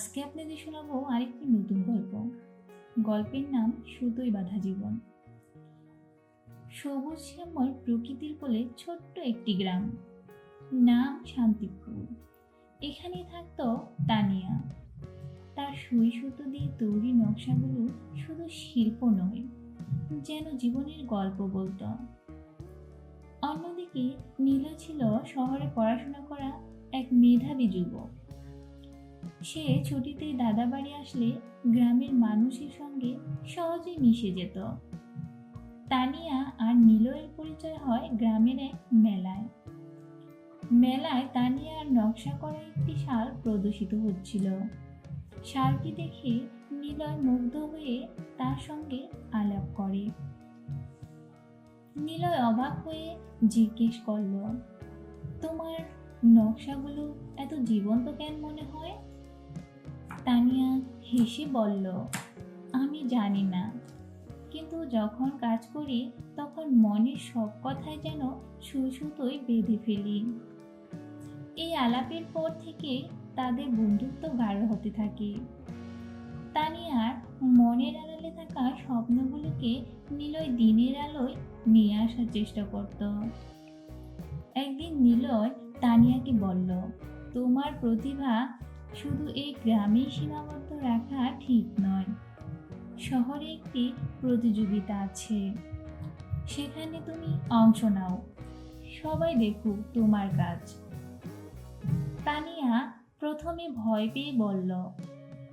আজকে আপনাদের শোনাবো আরেকটি নতুন গল্প। গল্পের নাম সুতোই বাঁধা জীবন। সবুজ শ্যামল প্রকৃতির কোলে ছোট্ট একটি গ্রাম। নাম শান্তিপুর। এখানে থাকত তানিয়া। তার সুই সুতো দিয়ে তৈরি নকশাগুলো শুধু শিল্প নয়, যেন জীবনের গল্প বলতো। অন্যদিকে নীল ছিল শহরে পড়াশোনা করা এক মেধাবী যুবক। সে ছুটিতে দাদা বাড়ি আসলে গ্রামের মানুষের সঙ্গে সহজেই মিশে যেত। তানিয়া আর নীলয়ের পরিচয় হয় গ্রামের এক মেলায়। মেলায় তানিয়ার নকশা করা একটি শাল প্রদর্শিত হচ্ছিল। শালটি দেখে নীলয় মুগ্ধ হয়ে তার সঙ্গে আলাপ করে। নীলয় অবাক হয়ে জিজ্ঞেস করল, তোমার নকশাগুলো এত জীবন্ত কেন মনে হয়? তানিয়া হেসে বলল, আমি জানি না। কিন্তু যখন কাজ করি, তখন মনের সব কথাই যেন সুসুতোই বেঁধে ফেলি। এই আলাপের পর থেকে তাদের বন্ধুত্ব গাঢ় হতে থাকে। তানিয়ার মনের আড়ালে থাকা স্বপ্নগুলোকে নিলয় দিনের আলোয় নিয়ে আসার চেষ্টা করত। একদিন নিলয় তানিয়াকে বলল, তোমার প্রতিভা শুধু এই গ্রামেই সীমাবদ্ধ রাখা ঠিক নয়, শহরে একটি প্রতিযোগিতা আছে। সেখানে তুমি অংশ নাও। সবাই দেখুক তোমার কাজ। তানিয়া প্রথমে ভয় পেয়ে বলল,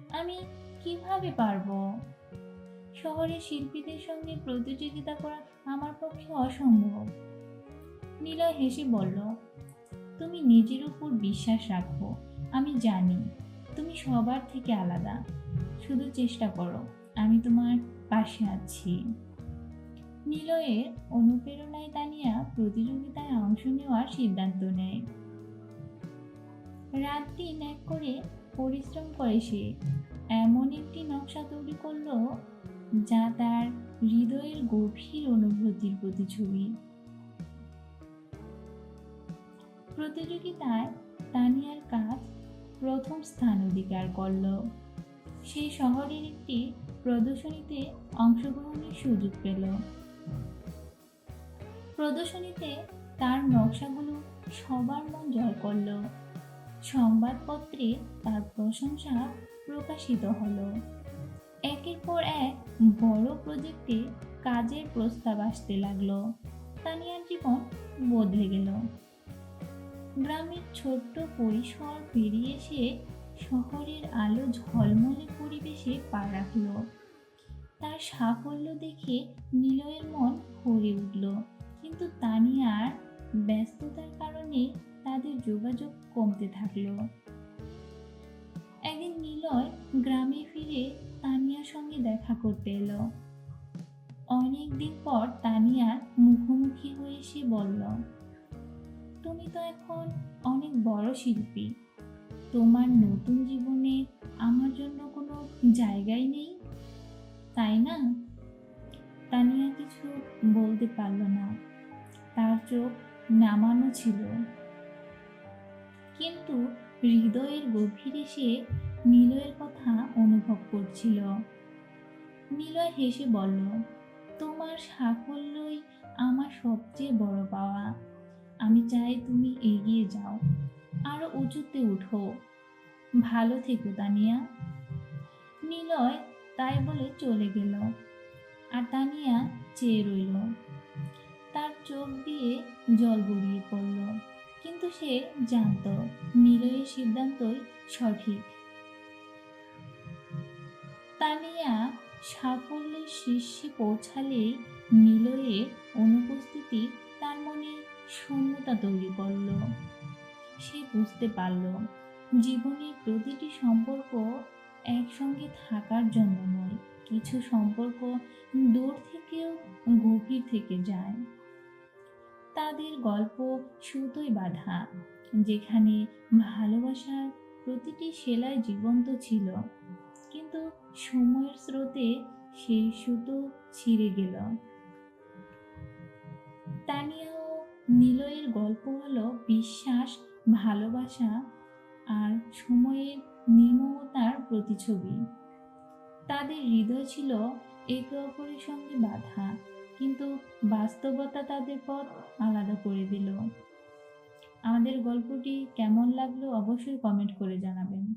আমি কীভাবে পারব? শহরের শিল্পীদের সঙ্গে প্রতিযোগিতা করা আমার পক্ষে অসম্ভব। নীলয় হেসে বলল, তুমি নিজের উপর বিশ্বাস রাখো, আমি জানি তুমি সবার থেকে আলাদা। শুধু চেষ্টা করো, আমি তোমার পাশে আছি। নিলয়ের অনুপ্রেরণায় তানিয়া প্রতিযোগিতায় অংশ নেওয়ার সিদ্ধান্ত নেয়। রাত দিন এক করে পরিশ্রম করে সে এমন একটি নকশা তৈরি করল, যা তার হৃদয়ের গভীর অনুভূতির প্রতিছবি প্রতিযোগিতায় তানিয়ার কাজ প্রথম স্থান অধিকার করল। সে শহরের একটি প্রদর্শনীতে অংশগ্রহণের সুযোগ পেল। প্রদর্শনীতে তার নকশাগুলো সবার মন জয় করল। সংবাদপত্রে তার প্রশংসা প্রকাশিত হলো। একের পর এক বড় প্রজেক্টে কাজের প্রস্তাব আসতে লাগল। তানিয়ার জীবন বদলে গেল। গ্রামের ছোট্ট পরিসর পেরিয়ে এসে শহরের আলো ঝলমলে পরিবেশে পা রাখল। তার সাফল্য দেখে নিলয়ের মন ভরে উঠল। কিন্তু তানিয়ার ব্যস্ততার কারণে তাদের যোগাযোগ কমতে থাকল। একদিন নিলয় গ্রামে ফিরে তানিয়ার সঙ্গে দেখা করতে এলো। অনেকদিন পর তানিয়ার মুখোমুখি হয়ে সে বলল তুমি তো এখন অনেক বড় শিল্পী। তোমার নতুন জীবনে আমার জন্য কোনো জায়গাই নেই? তাই না? তানিয়া কিছু বলতে পারল না। তার চোখ নামানো ছিল। কিন্তু হৃদয়ের গভীরে সে নিলয়ের কথা অনুভব করছিল। নিলয় হেসে বলল, তোমার সাফল্যই আমার সবচেয়ে বড় পাওয়া। আমি চাই তুমি এগিয়ে যাও। আরও উঁচুতে উঠো। ভালো থেকো, তানিয়া। নিলয় তাই বলে চলে গেল। আর তানিয়া চেয়ে রইল। তার চোখ দিয়ে জল গড়িয়ে পড়ল। কিন্তু সে জানত, নিলয়ের সিদ্ধান্তই সঠিক। তানিয়া সাফল্যের শীর্ষে পৌঁছালেই নিলয়ের অনুপস্থিতি শূন্যতা তৈরি করল। সে বুঝতে পারল, জীবনের প্রতিটি সম্পর্ক একসঙ্গে থাকার জন্য নয়, কিছু সম্পর্ক দূর থেকেও গভীর থেকে যায়। তাদের গল্প সুতোই বাঁধা, যেখানে ভালোবাসার প্রতিটি সেলাই জীবন্ত ছিল, কিন্তু সময়ের স্রোতে সেই সুতো ছিঁড়ে গেল। তানিয়া নিলয়ের গল্প হলো বিশ্বাস, ভালোবাসা আর সময়ের নির্মমতার প্রতিছবি তাদের হৃদয় ছিল একে অপরের সঙ্গে বাধা, কিন্তু বাস্তবতা তাদের পথ আলাদা করে দিল। আমাদের গল্পটি কেমন লাগল অবশ্যই কমেন্ট করে জানাবেন।